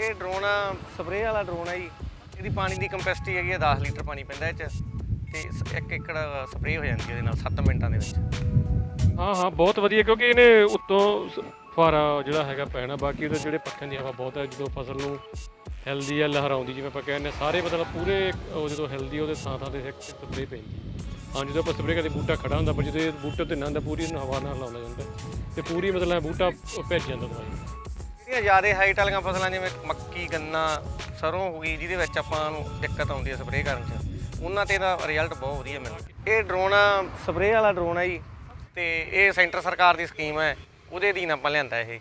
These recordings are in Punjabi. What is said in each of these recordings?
ਇਹ ਡਰੋਨ ਸਪਰੇਅ ਵਾਲਾ ਡਰੋਨ ਹੈ ਜੀ। ਇਹਦੀ ਪਾਣੀ ਦੀ ਕੰਪੈਸਿਟੀ ਹੈਗੀ ਹੈ 10 ਲੀਟਰ ਪਾਣੀ ਪੈਂਦਾ ਇਹ ਚ। ਤੇ ਸ- ਇੱਕ ਏਕੜ ਸਪਰੇਅ ਹੋ ਜਾਂਦੀ ਹੈ ਇਹਦੇ ਨਾਲ 7 ਮਿੰਟਾਂ ਦੇ ਵਿੱਚ। ਹਾਂ ਹਾਂ ਬਹੁਤ ਵਧੀਆ ਕਿਉਂਕਿ ਇਹਨੇ ਉੱਤੋਂ ਸ- ਫੁਹਾਰਾ ਜਿਹੜਾ ਹੈਗਾ ਪੈਣਾ ਬਾਕੀ ਉਹਦੇ ਜਿਹੜੇ ਪੱਖਿਆਂ ਦੀ ਹਵਾ ਬਹੁਤ ਹੈ ਜਦੋਂ ਫਸਲ ਨੂੰ ਹੈਲਦੀ ਆ ਲਹਿਰਾਉਂਦੀ ਜਿਵੇਂ ਆਪਾਂ ਕਹਿੰਦੇ ਹਾਂ, ਸਾਰੇ ਮਤਲਬ ਪੂਰੇ ਉਹ ਜਦੋਂ ਹੈਲਦੀ ਉਹਦੇ ਥਾਂ ਥਾਂ ਤੇ ਸਪਰੇਅ ਪੈਂਦੀ ਹਾਂ ਜਦੋਂ ਆਪਾਂ ਸਪਰੇਅ ਕਰਦੇ ਬੂਟਾ ਖੜਾ ਹੁੰਦਾ ਪਰ ਜਦੋਂ ਇਹ ਬੂਟੇ ਤੇ ਨਾ ਹੁੰਦਾ ਪੂਰੀ ਇਹਨੂੰ ਹਵਾ ਨਾਲ ਲਾਉਣਾ ਜਾਂਦਾ। ਤੇ ਪੂਰੀ ਮਤਲਬ ਇਹ ਬੂਟਾ ਭੇਜ ਜਾਂਦਾ ਦਵਾਈ ਜਿਹੜੀਆਂ ਜ਼ਿਆਦਾ ਹਾਈਟ ਵਾਲੀਆਂ ਫਸਲਾਂ ਜਿਵੇਂ ਮੱਕੀ, ਗੰਨਾ, ਸਰੋਂ ਹੋ ਗਈ, ਜਿਹਦੇ ਵਿੱਚ ਆਪਾਂ ਨੂੰ ਦਿੱਕਤ ਆਉਂਦੀ ਹੈ ਸਪਰੇਅ ਕਰਨ 'ਚ, ਉਹਨਾਂ ਤੇ ਦਾ ਰਿਜ਼ਲਟ ਬਹੁਤ ਵਧੀਆ ਮਿਲਦਾ। ਇਹ ਡਰੋਨ ਸਪਰੇਅ ਵਾਲਾ ਡਰੋਨ ਹੈ ਜੀ, ਤੇ ਇਹ ਸੈਂਟਰ ਸਰਕਾਰ ਦੀ ਸਕੀਮ ਹੈ ਉਹਦੇ ਅਧੀਨ ਆਪਾਂ ਲਿਆਂਦਾ ਇਹ।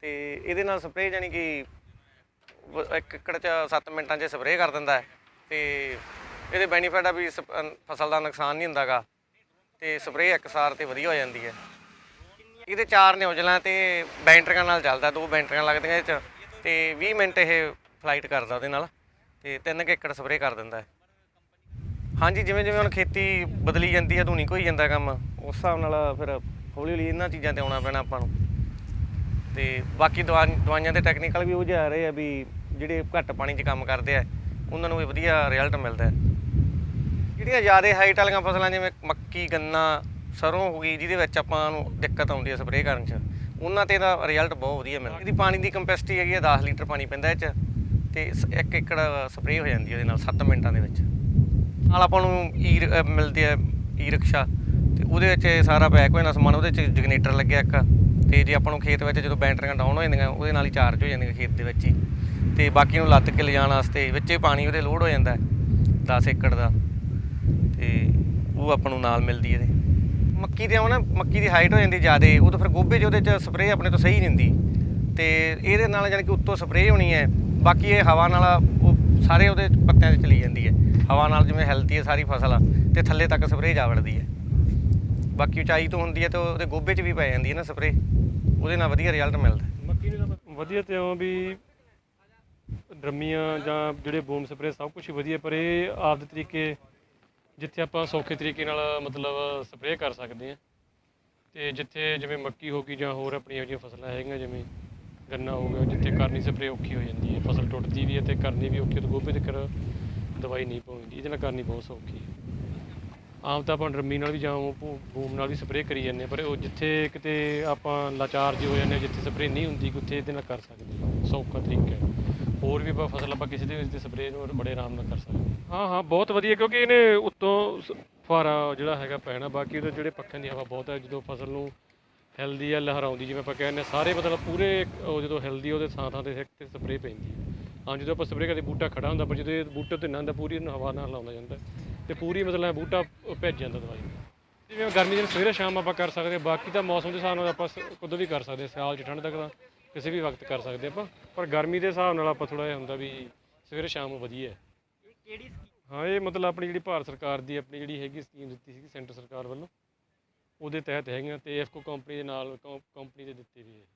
ਤੇ ਇਹਦੇ ਨਾਲ ਸਪਰੇਅ ਜਾਨੀ ਕਿ ਇੱਕ ਏਕੜ 'ਚ 7 ਮਿੰਟਾਂ 'ਚ ਸਪਰੇਅ ਕਰ ਦਿੰਦਾ ਹੈ, ਤੇ ਇਹਦੇ ਬੈਨੀਫਿਟ ਆ ਵੀ ਸਪ- ਫਸਲ ਦਾ ਨੁਕਸਾਨ ਨਹੀਂ ਹੁੰਦਾਗਾ, ਤੇ ਸਪਰੇਅ ਇੱਕਸਾਰ ਤੇ ਵਧੀਆ ਹੋ ਜਾਂਦੀ ਹੈ। ਇਹਦੇ ਚਾਰ ਨਿਊਜ਼ਲਾਂ ਤੇ ਬੈਂਟਰੀਆਂ ਨਾਲ ਚੱਲਦਾ, ਦੋ ਬੈਂਟਰੀਆਂ ਲੱਗਦੀਆਂ ਇਹ ਚ, ਤੇ 20 ਮਿੰਟ ਇਹ ਫਲਾਈਟ ਕਰਦਾ ਉਹਦੇ ਨਾਲ, ਤੇ 3 ਏਕੜ ਸਪਰੇਅ ਕਰ ਦਿੰਦਾ ਹਾਂਜੀ, ਜਿਵੇਂ ਜਿਵੇਂ ਹੁਣ ਖੇਤੀ ਬਦਲੀ ਜਾਂਦੀ ਹੈ ਆਧੁਨਿਕ ਹੋਈ ਜਾਂਦਾ ਕੰਮ, ਉਸ ਹਿਸਾਬ ਨਾਲ ਫਿਰ ਹੌਲੀ ਹੌਲੀ ਇਹਨਾਂ ਚੀਜ਼ਾਂ ਤੇ ਆਉਣਾ ਪੈਣਾ ਆਪਾਂ ਨੂੰ। ਤੇ ਬਾਕੀ ਦਵਾ, ਦਵਾਈਆਂ ਦੇ ਟੈਕਨੀਕਲ ਵੀ ਉਹ ਜਿਹਾ ਰਹੇ ਆ ਵੀ ਜਿਹੜੇ ਘੱਟ ਪਾਣੀ 'ਚ ਕੰਮ ਕਰਦੇ ਆ, ਉਹਨਾਂ ਨੂੰ ਵੀ ਵਧੀਆ ਰਿਜ਼ਲਟ ਮਿਲਦਾ। ਜਿਹੜੀਆਂ ਜ਼ਿਆਦਾ ਹਾਈਟ ਵਾਲੀਆਂ ਫਸਲਾਂ ਜਿਵੇਂ ਮੱਕੀ, ਗੰਨਾ ਸਰੋਂ ਹੋ ਗਈ, ਜਿਹਦੇ ਵਿੱਚ ਆਪਾਂ ਨੂੰ ਦਿੱਕਤ ਆਉਂਦੀ ਹੈ ਸਪਰੇਅ ਕਰਨ 'ਚ, ਉਹਨਾਂ ਤੇ ਦਾ ਰਿਜ਼ਲਟ ਬਹੁਤ ਵਧੀਆ ਮਿਲਦਾ। ਇਹਦੀ ਪਾਣੀ ਦੀ ਕੰਪੈਸਿਟੀ ਹੈਗੀ ਹੈ 10 ਲੀਟਰ ਪਾਣੀ ਪੈਂਦਾ ਇਹ 'ਚ, ਤੇ ਸ- ਇੱਕ ਏਕੜ ਸਪਰੇਅ ਹੋ ਜਾਂਦੀ ਹੈ ਉਹਦੇ ਨਾਲ 7 ਮਿੰਟਾਂ ਦੇ ਵਿੱਚ। ਨਾਲ ਆਪਾਂ ਨੂੰ ਈ ਰ- ਮਿਲਦੀ ਹੈ ਈ ਰਿਕਸ਼ਾ, ਤੇ ਉਹਦੇ ਵਿੱਚ ਸਾਰਾ ਪੈਕ ਹੋ ਜਾਂਦਾ ਸਮਾਨ, ਉਹਦੇ 'ਚ ਜਨਰੇਟਰ ਲੱਗਿਆ ਇੱਕ, ਤੇ ਜੇ ਆਪਾਂ ਨੂੰ ਖੇਤ ਵਿੱਚ ਜਦੋਂ ਬੈਟਰੀਆਂ ਡਾਊਨ ਹੋ ਜਾਂਦੀਆਂ, ਉਹਦੇ ਨਾਲ ਹੀ ਚਾਰਜ ਹੋ ਜਾਂਦੀਆਂ ਖੇਤ ਦੇ ਵਿੱਚ ਹੀ। ਤੇ ਬਾਕੀ ਨੂੰ ਲੱਤ ਕੇ ਲਿਜਾਣ ਵਾਸਤੇ ਵਿੱਚੇ ਪਾਣੀ ਉਹਦੇ ਲੋਡ ਹੋ ਜਾਂਦਾ ਹੈ 10 ਏਕੜ ਦਾ, ਤੇ ਉਹ ਆਪਾਂ ਨੂੰ ਨਾਲ ਮਿਲਦੀ ਇਹਦੇ। ਮੱਕੀ ਦੇ ਆਉਣਾ, ਮੱਕੀ ਦੀ ਹਾਈਟ ਹੋ ਜਾਂਦੀ ਜ਼ਿਆਦੇ, ਉਹ ਤਾਂ ਫਿਰ ਗੋਭੇ 'ਚ ਉਹਦੇ 'ਚ ਸਪਰੇਅ ਆਪਣੇ ਤੋਂ ਸਹੀ ਨਹੀਂ ਹੁੰਦੀ। ਤੇ ਇਹਦੇ ਨਾਲ ਜਾਨੀ ਕਿ ਉੱਤੋਂ ਸਪਰੇਅ ਹੋਣੀ ਹੈ, ਬਾਕੀ ਇਹ ਹਵਾ ਨਾਲ ਉਹ ਸਾਰੇ ਉਹਦੇ ਪੱਤਿਆਂ 'ਚ ਚਲੀ ਜਾਂਦੀ ਹੈ। ਹਵਾ ਨਾਲ ਜਿਵੇਂ ਹੈਲਦੀ ਹੈ ਸਾਰੀ ਫਸਲ, ਤੇ ਥੱਲੇ ਤੱਕ ਸਪਰੇਅ ਜਾ ਵੜਦੀ ਹੈ। ਬਾਕੀ ਉਚਾਈ ਤੋਂ ਹੁੰਦੀ ਹੈ ਤੇ ਉਹਦੇ ਗੋਭੇ 'ਚ ਵੀ ਪੈ ਜਾਂਦੀ ਹੈ ਨਾ ਸਪਰੇਅ ਉਹਦੇ ਨਾਲ ਵਧੀਆ ਰਿਜ਼ਲਟ ਮਿਲਦਾ ਮੱਕੀ ਨੂੰ ਤਾਂ ਵਧੀਆ ਤੇ ਉਹ ਵੀ ਡਰਮੀਆਂ ਜਾਂ ਜਿਹੜੇ ਬੂਮ ਸਪਰੇਅ ਸਭ ਕੁਝ ਵਧੀਆ, ਪਰ ਇਹ ਆਪਦੇ ਤਰੀਕੇ ਜਿੱਥੇ ਆਪਾਂ ਸੌਖੇ ਤਰੀਕੇ ਨਾਲ ਮਤਲਬ ਸਪਰੇਅ ਕਰ ਸਕਦੇ ਹਾਂ। ਅਤੇ ਜਿੱਥੇ ਜਿਵੇਂ ਮੱਕੀ ਹੋ ਗਈ ਜਾਂ ਹੋਰ ਆਪਣੀਆਂ ਜਿਹੜੀਆਂ ਫਸਲਾਂ ਹੈਗੀਆਂ ਜਿਵੇਂ ਗੰਨਾ ਹੋ ਗਿਆ ਜਿੱਥੇ ਕਰਨੀ ਸਪਰੇਅ ਔਖੀ ਹੋ ਜਾਂਦੀ ਹੈ। ਫਸਲ ਟੁੱਟਦੀ ਵੀ ਹੈ ਅਤੇ ਕਰਨੀ ਵੀ ਔਖੀ ਹੈ ਤੇ ਗੋਭੇ ਤੇ ਕਰ ਦਵਾਈ ਨਹੀਂ ਪਾਉਂਦੀ ਇਹਦੇ ਨਾਲ ਕਰਨੀ ਬਹੁਤ ਸੌਖੀ ਹੈ। ਆਮ ਤਾਂ ਆਪਾਂ ਡਰਮੀ ਨਾਲ ਵੀ ਜਾਂ ਉਹ ਬੂ- ਬੂਮ ਨਾਲ ਵੀ ਸਪਰੇਅ ਕਰੀ ਜਾਂਦੇ ਹਾਂ, ਪਰ ਉਹ ਜਿੱਥੇ ਕਿਤੇ ਆਪਾਂ ਲਾਚਾਰ ਜਿਹੇ ਹੋ ਜਾਂਦੇ ਹਾਂ, ਜਿੱਥੇ ਸਪਰੇਅ ਨਹੀਂ ਹੁੰਦੀ ਉੱਥੇ ਇਹਦੇ ਨਾਲ ਕਰ ਸਕਦੇ ਸੌਖਾ ਤਰੀਕਾ ਹੈ। ਹੋਰ ਵੀ ਆਪਾਂ ਫਸਲ ਆਪਾਂ ਕਿਸੇ ਦੇ ਵਿੱਚ ਸਪਰੇਅ ਨੂੰ ਬੜੇ ਆਰਾਮ ਨਾਲ ਕਰ ਸਕਦੇ ਹਾਂ ਹਾਂ ਬਹੁਤ ਵਧੀਆ ਕਿਉਂਕਿ ਇਹਨੇ ਉੱਤੋਂ ਸ- ਫੁਹਾਰਾ ਜਿਹੜਾ ਹੈਗਾ ਪੈਣਾ ਬਾਕੀ ਉਹਦੇ ਜਿਹੜੇ ਪੱਖਿਆਂ ਦੀ ਹਵਾ ਬਹੁਤ ਹੈ ਜਦੋਂ ਫਸਲ ਨੂੰ ਹੈਲਦੀ ਆ ਲਹਿਰਾਉਂਦੀ ਜਿਵੇਂ ਆਪਾਂ ਕਹਿੰਦੇ ਹਾਂ, ਸਾਰੇ ਮਤਲਬ ਪੂਰੇ ਉਹ ਜਦੋਂ ਹੈਲਦੀ ਉਹਦੇ ਥਾਂ ਥਾਂ ਤੇ ਸਪਰੇਅ ਪੈਂਦੀ ਹੈ। ਹਾਂ ਜਦੋਂ ਆਪਾਂ ਸਪਰੇਅ ਕਰਦੇ ਬੂਟਾ ਖੜਾ ਹੁੰਦਾ ਪਰ ਜਦੋਂ ਇਹ ਬੂਟੇ ਤੇ ਨਾ ਹੁੰਦਾ ਪੂਰੀ ਇਹਨੂੰ ਹਵਾ ਨਾਲ ਲਾਉਂਦਾ ਜਾਂਦਾ ਤੇ ਪੂਰੀ ਮਤਲਬ ਬੂਟਾ ਭੇਜ ਜਾਂਦਾ ਦਵਾਈ ਜਿਵੇਂ ਗਰਮੀ ਦੇ ਸਵੇਰੇ ਸ਼ਾਮ ਆਪਾਂ ਕਰ ਸਕਦੇ ਹਾਂ ਬਾਕੀ ਤਾਂ ਮੌਸਮ ਦੇ ਹਿਸਾਬ ਨਾਲ ਆਪਾਂ ਸ- ਕਦੋਂ ਵੀ ਕਰ ਸਕਦੇ ਹਾਂ ਸਿਆਲ ਚ ਠੰਡ ਤੱਕ ਤਾਂ ਕਿਸੇ ਵੀ ਵਕਤ ਕਰ ਸਕਦੇ ਆਪਾਂ ਪਰ ਗਰਮੀ ਦੇ ਹਿਸਾਬ ਨਾਲ ਆਪਾਂ ਥੋੜਾ ਜਿਹਾ ਹੁੰਦਾ ਵੀ ਸਵੇਰੇ ਸ਼ਾਮ ਵਧੀਆ ਵਧੀਆ ਹੈ ਹਾਂ, ਇਹ ਮਤਲਬ ਆਪਣੀ ਜਿਹੜੀ ਭਾਰਤ ਸਰਕਾਰ ਦੀ ਆਪਣੀ ਜਿਹੜੀ ਹੈਗੀ ਸਕੀਮ ਦਿੱਤੀ ਸੀ ਸੈਂਟਰ ਸਰਕਾਰ ਵੱਲੋਂ, ਉਹਦੇ ਤਹਿਤ ਹੈਗੀਆਂ ਤੇ ਐਫਕੋ ਕੰਪਨੀ ਦੇ ਨਾਲ ਕੰਪਨੀ ਦੇ ਦਿੱਤੀ ਵੀ ਹੈ